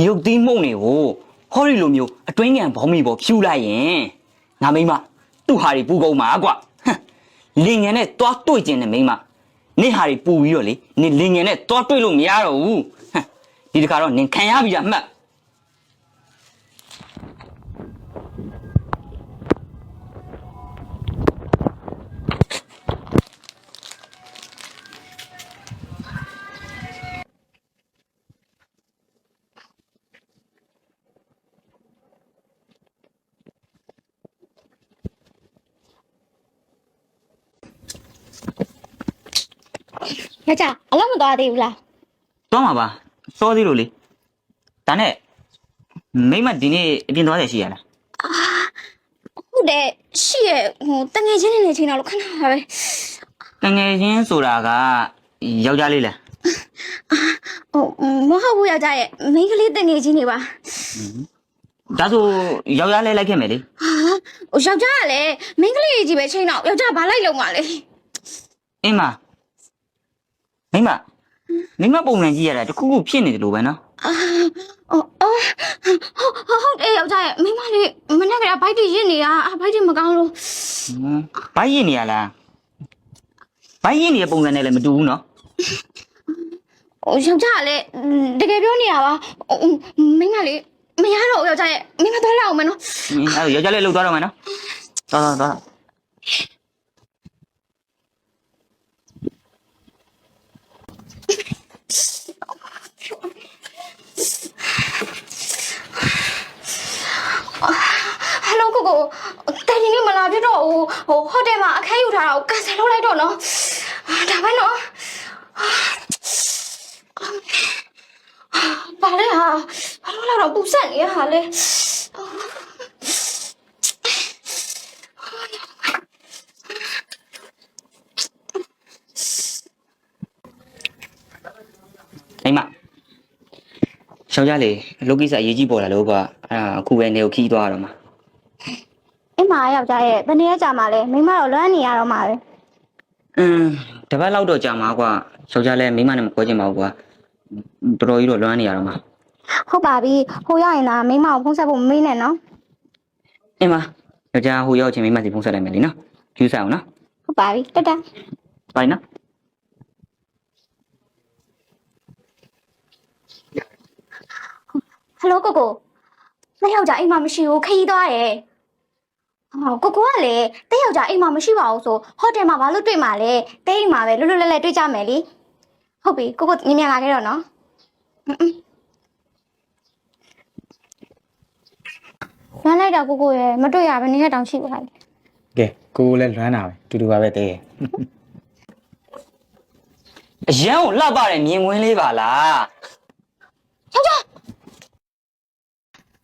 မြုပ်သီးမှုန့်တွေကိုဟောဒီလိုမျိုးအတွင်းငံဘောင်းမီပေါ်ဖြူလိုက်ရင်ငါမိမသူ့ဟာတွေပူကုန်မှာကွာဟမ်လင်ငယ်နဲ့သွားတွေ့ကျင်တဲ့မိမနင့်ဟာတွေပူပြီးတော့လေနင်လင်ငယ်နဲ့သွားတွေ့လို့မရတော့ဘူးဟမ်ဒီတခါတော့နင်ခံရပြီလားမှတ် ယောက်ျားအလောက်မသွားသေးဘူးလားသွားမှာပါစောသေးလို့လေဒါနဲ့မိမဒီနေ့အပြင်သွားတယ်ရှိရလားဟုတ်တယ်ရှိရဟိုတငယ်ချင်းနေနေချင်းတော့လို့ခဏပါပဲတငယ်ချင်းဆိုတာကယောက်ျားလေးလားဟိုမဟုတ်ဘူးယောက်ျားရဲ့မိန်းကလေးတငယ်ချင်းနေပါဒါဆိုယောက်ျားလေးလိုက်ခဲ့မယ်လေဟာဟိုယောက်ျားကလည်းမိန်းကလေးကြီးပဲချင်းတော့ယောက်ျားဘာလိုက်လုံးပါလဲအင်းမ မိမမိမပုံစံကြည့်ရတာတခုခုဖြစ်နေတယ်လို့ပဲနော်အာအော်အော်ဟုတ်ဟုတ်တယ်ယောက်ျားရဲ့မိန်းမလေးမနေ့ကဘိုက်တီရစ်နေတာဘိုက်တီမကောင်းလို့ဟမ်ဘိုင်းရင်နေရလားဘိုင်းရင်နေတဲ့ပုံစံနဲ့လည်းမတူဘူးနော်ဟိုယောက်ျားကလည်းတကယ်ပြောနေတာပါဟိုမိန်းမလေးမရတော့ဘူးယောက်ျားရဲ့မိန်းမသွားလောက်အောင်မယ်နော်အင်းအဲ့ဒါယောက်ျားလေးလှုပ်သွားတော့မယ်နော်သွားသွားသွား ဟယ်လိုကိုကိုတိုင်နေမလာပြတော့ဘူးဟိုဟိုတယ်မှာအခန်းယူထားတာကိုကန်ဆယ်လုပ်လိုက်တော့နော်အာဒါပဲနော်ဘာလဲဟာဘာလို့လာတော့ပူဆက်နေရဟာလဲမိမယောက်ျားလေးလောကိစ္စအရေးကြီးပေါ်လာလို့ကွာအဲ့ဒါအခုပဲနေကိုခီးသွားရတော့မှာအင်း မယောက်ျားရဲ့ဘယ်နေရကြမှာလဲမိမတော့လွမ်းနေရတော့မှာပဲအင်းတပတ်လောက်တော့ကြာမှာကွာယောက်ျားလေးမိမနဲ့မခွဲချင်ပါဘူးကွာတော်တော်ကြီးတော့လွမ်းနေရတော့မှာဟုတ်ပါပြီဟိုရရင်လားမိမကိုဖုန်းဆက်ဖို့မမေးနဲ့နော်အင်းမယောက်ျားဟိုရောက်ချင်းမိမစီဖုန်းဆက်လိုက်မယ်လीနော်ကျူးစားအောင်နော်ဟုတ်ပါပြီတက်တက်ဘိုင်နော်ဟယ်လိုကိုကိုလက်ယောက်ျားအိမ်မှာမရှိဘူးခရီးသွားရဲ့ ဟောကိုကိုကလည်းတဲ့ယောက်ျားအိမ်မှာမရှိပါဘူးဆိုဟိုတယ်မှာဘာလို့တွေ့မှာလဲတဲ့အိမ်မှာပဲလွတ်လွတ်လပ်လပ်တွေ့ကြမယ်လीဟုတ်ပြီကိုကိုညင်မြန်လာခဲ့တော့နော်အင်းအင်းလွမ်းလိုက်တာကိုကိုရဲ့မတွေ့ရဘဲနေရတောင်ရှိပါလားကဲကိုကိုလည်းလွမ်းတာပဲတူတူပါပဲတဲ့အရန်ကိုလှပတဲ့မြင်ကွင်းလေးပါလား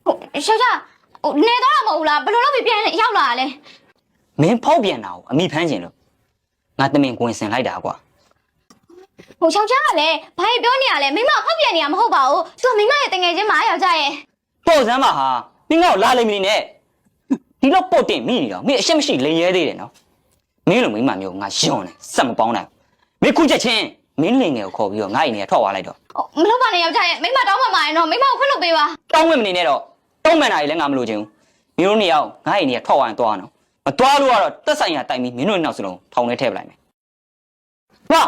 ဟုတ်ရှာရှာ ဟိုနေတော့မဟုတ်ဘူးလားဘယ်လိုလုပ်ပြီးပြန်ရောက်လာလဲမင်းဖောက်ပြန်တာကိုအမိဖမ်းကျင်လို့ငါတမင်ကွင်စင်လိုက်တာကွာဟိုယောက်ျားကလည်းဘာပြောနေရလဲမိမဖောက်ပြန်နေရမဟုတ်ပါဘူးသူကမိမရဲ့တငယ်ချင်းမယောက်ျားရဲ့ပေါ့စမ်းပါဟာမင်းကတော့လာလိမ့်မနေနဲ့ဒီတော့ပုတ်တင်မိနေတော့မင်းအရှက်မရှိလိန်ရဲသေးတယ်နော်မင်းလိုမိန်းမမျိုးငါယွန်းတယ်စက်မပေါင်းနိုင်ဘူးမင်းခုချက်ချင်းမင်းလင်ငယ်ကိုခေါ်ပြီးတော့ငါ့အိမ်ထဲထွက်သွားလိုက်တော့ဟိုမလုပ်ပါနဲ့ယောက်ျားရဲ့မိမတောင်းပန်ပါရင်တော့မိမကိုခွင့်လို့ပေးပါတောင်းဝင်မနေနဲ့တော့ တောင်းမှန်တာကြီးလည်းငါမလို့ချင်ဘူးမင်းတို့နှစ်ယောက်ငါ့အိမ်ထဲထွက်သွားရင်သွားအောင်မသွားလို့ကတော့တက်ဆိုင်ရာတိုင်ပြီးမင်းတို့နောက်စလုံးထောင်ထဲထည့်ပလိုက်မယ်ဟာ